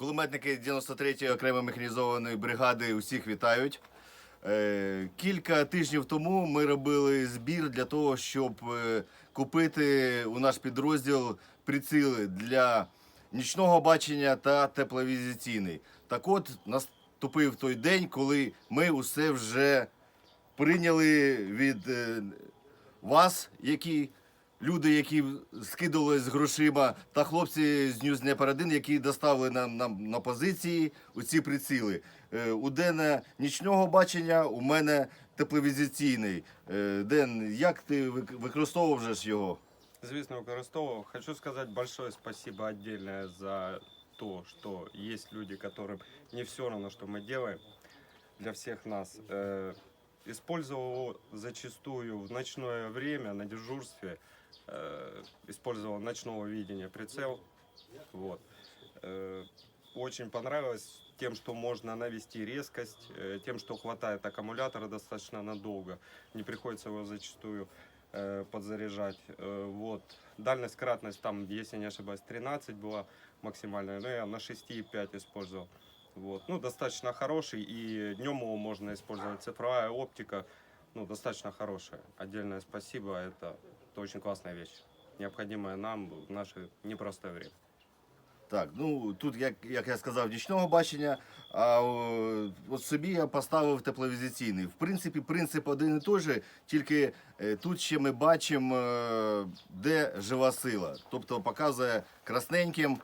Кулеметники 93-ї окремої механізованої бригади усіх вітають. Е, Кілька тижнів тому ми робили збір для того, щоб е, купити у наш підрозділ приціли для нічного бачення та тепловізиційний. Так от наступив той день, коли ми усе вже прийняли від е, вас, які люди, які скидувались з грошима, та хлопці з News Дніпро 1, які доставили нам, нам на позиції у ці приціли. Е, У Дена нічного бачення, у мене тепловізиційний. Е, Ден, як ти вик- використовував вже ж його? Звісно, використовував. Хочу сказать большое спасибо отдельное за то, что есть люди, которым не все равно, что мы делаем для всех нас. Э, Использовал его зачастую в ночное время на дежурстве. Э, Использовал ночного видения прицел. Вот. Э, Очень понравилось тем, что можно навести резкость, э, тем, что хватает аккумулятора достаточно надолго. Не приходится его зачастую э, подзаряжать. Э, Вот. Дальность, кратность там, если не ошибаюсь, 13 была максимальная, но я на 6,5 использовал. Вот. Ну, достаточно хороший, и днем его можно использовать. Цифровая оптика, ну, достаточно хорошая. Отдельное спасибо, это, это очень классная вещь, необходимая нам в наше непростое время. Так, ну тут, як, як я сказав, нічного бачення, а о, от собі я поставив тепловізиційний. В принципі, принцип один і той же, тільки е, тут ще ми бачимо, е, де жива сила. Тобто показує красненьким,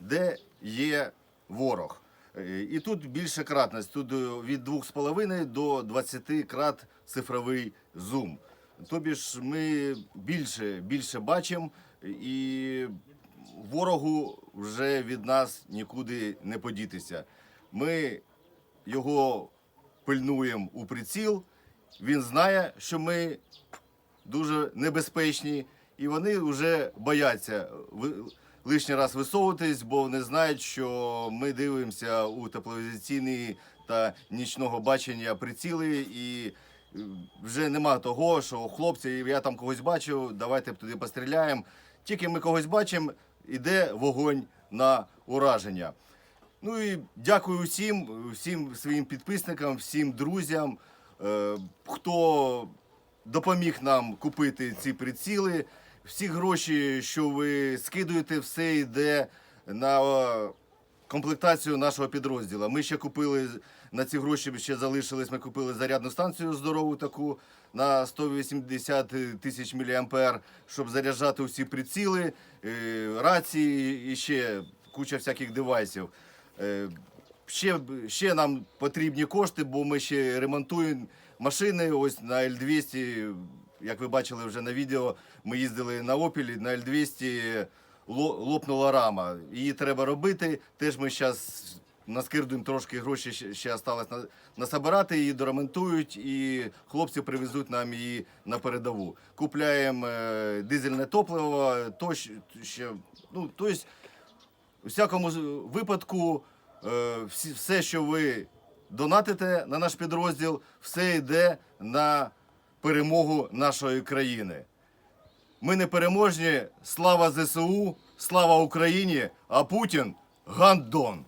де є ворог. Е, І тут більша кратність. Тут е, від 2,5 до 20 крат цифровий зум. Тобі ж ми більше, більше бачимо і ворогу вже від нас нікуди не подітися. Ми його пильнуємо у приціл. Він знає, що ми дуже небезпечні, і вони вже бояться лишній раз висовуватись, бо вони знають, що ми дивимося у тепловізаційні та нічного бачення приціли і. е, Вже нема того, що хлопці, я там когось бачу, давайте туди постріляємо. Тільки ми когось бачимо, іде вогонь на ураження. Ну і дякую всім, всім своїм підписникам, всім друзям, е, хто допоміг нам купити ці приціли. Всі гроші, що ви скидуєте, все йде на комплектацію нашого підрозділу. Ми ще купили на ці гроші ще залишились. Ми купили зарядну станцію здорову таку на 180 тисяч мА, щоб заряджати усі приціли, е, рації і ще куча всяких девайсів. Е, Ще, ще нам потрібні кошти, бо ми ще ремонтуємо машини. Ось на L200, як ви бачили вже на відео, ми їздили на Опілі, на L200 лопнула рама. Її треба робити. Теж ми зараз наскирдуємо трошки гроші, ще, на, насобирати, її доремонтують, і хлопці привезуть нам її на передову. Купляємо е, дизельне топливо, то ще, ну, тобто, у всякому випадку, е, все, що ви донатите на наш підрозділ, все йде на перемогу нашої країни. Ми не переможні. Слава ЗСУ, слава Україні, а Путін гандон.